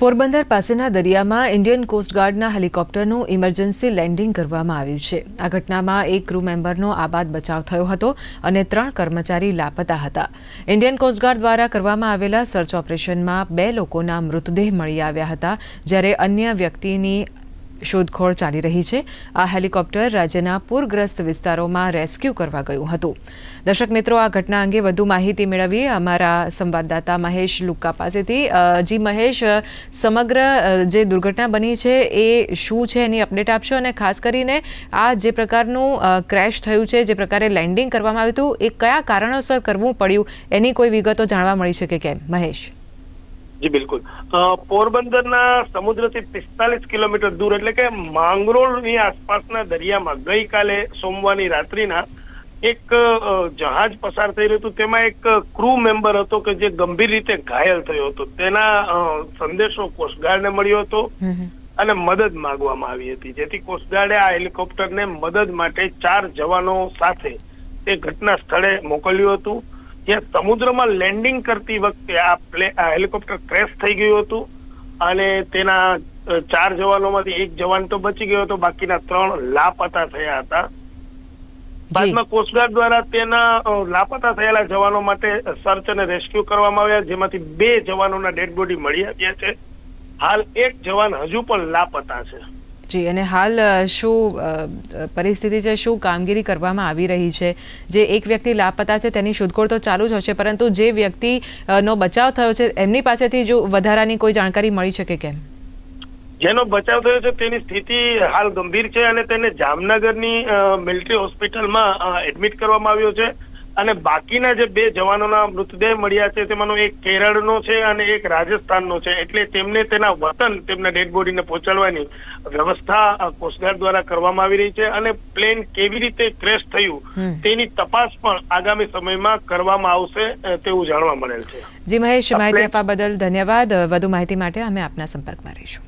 પોરબંદર પાસેના દરિયામાં ઇન્ડિયન કોસ્ટગાર્ડના હેલિકોપ્ટરનું ઇમરજન્સી લેન્ડિંગ કરવામાં આવ્યું છે. આ ઘટનામાં એક ક્રૂ મેમ્બરનો આબાદ બચાવ થયો હતો અને ત્રણ કર્મચારી લાપતા હતા. ઇન્ડિયન કોસ્ટગાર્ડ દ્વારા કરવામાં આવેલા સર્ચ ઓપરેશનમાં બે લોકોના મૃતદેહ મળી આવ્યા હતા, જ્યારે અન્ય વ્યક્તિની શોધખોળ ચાલી રહી છે. આ હેલિકોપ્ટર રાજ્યના પૂરગ્રસ્ત વિસ્તારોમાં રેસ્ક્યુ કરવા ગયું હતું. દર્શક મિત્રો, આ ઘટના અંગે વધુ માહિતી મેળવીએ અમારા સંવાદદાતા મહેશ લુક્કા પાસેથી. જી મહેશ સમગ્ર જે દુર્ઘટના બની છે એ શું છે? એની અપડેટ આપશો? અને ખાસ કરીને આ જે પ્રકારનું ક્રેશ થયું છે, જે પ્રકારે લેન્ડિંગ કરવામાં આવ્યું હતું, એ કયા કારણોસર કરવું પડ્યું? એની કોઈ વિગતો જાણવા મળી શકે કેમ? મહેશ. જી બિલકુલ. પોરબંદરના સમુદ્રથી પિસ્તાલીસ કિલોમીટર દૂર એટલે કે માંગરોળની આસપાસના દરિયામાં ગઈકાલે સોમવારની રાત્રિના એક જહાજ પસાર થઈ રહ્યું હતું. તેમાં એક ક્રૂ મેમ્બર હતો કે જે ગંભીર રીતે ઘાયલ થયો હતો. તેના સંદેશો કોસ્ટગાર્ડને મળ્યો હતો. અને મદદ માંગવામાં આવી હતી. જેથી કોસ્ટગાર્ડે આ હેલિકોપ્ટરને મદદ માટે ચાર જવાનો સાથે તે ઘટના સ્થળે મોકલ્યું હતું. જ્યાં સમુદ્રમાં લેન્ડિંગ કરતી વખતે આ પ્લે હેલિકોપ્ટર ક્રેશ થઈ ગયું હતું અને તેના ચાર જવાનોમાંથી એક જવાન તો બચી ગયો હતો બાકીના ત્રણ લાપતા થયા હતા. બાદમાં કોસ્ટગાર્ડ દ્વારા તેના લાપતા થયેલા જવાનો માટે સર્ચ અને રેસ્ક્યુ કરવામાં આવ્યા જેમાંથી બે જવાનોના ડેડ બોડી મળી આવ્યા છે. હાલ એક જવાન હજુ પણ લાપતા છે. જી, અને હાલ શું પરિસ્થિતિ છે, શું કામગીરી કરવામાં આવી રહી છે? જે એક વ્યક્તિ લાપતા છે, તેની શોધખોળ તો ચાલુ જ હશે, પરંતુ જે વ્યક્તિ નો બચાવ થયો છે, એમની પાસેથી જો વધારાની કોઈ જાણકારી મળી છે કે કેમ? જેનો બચાવ થયો છે, તેની સ્થિતિ હાલ ગંભીર છે અને તેને જામનગરની મિલિટરી હોસ્પિટલમાં એડમિટ કરવામાં આવ્યો છે. અને બાકીના જે બે જવાનોના મૃતદેહ મળ્યા છે તેમાંનો એક કેરળનો છે અને એક રાજસ્થાનનો છે. એટલે તેમને તેના વતન તેમના ડેડ બોડીને પહોંચાડવાની વ્યવસ્થા કોસ્ટગાર્ડ દ્વારા કરવામાં આવી રહી છે અને પ્લેન કેવી રીતે ક્રેશ થયું તેની તપાસ પણ આગામી સમયમાં કરવામાં આવશે તેવું જાણવા મળેલ છે. જી મહેશ માહિતી આપવા બદલ ધન્યવાદ. વધુ માહિતી માટે અમે આપના સંપર્કમાં રહીશું.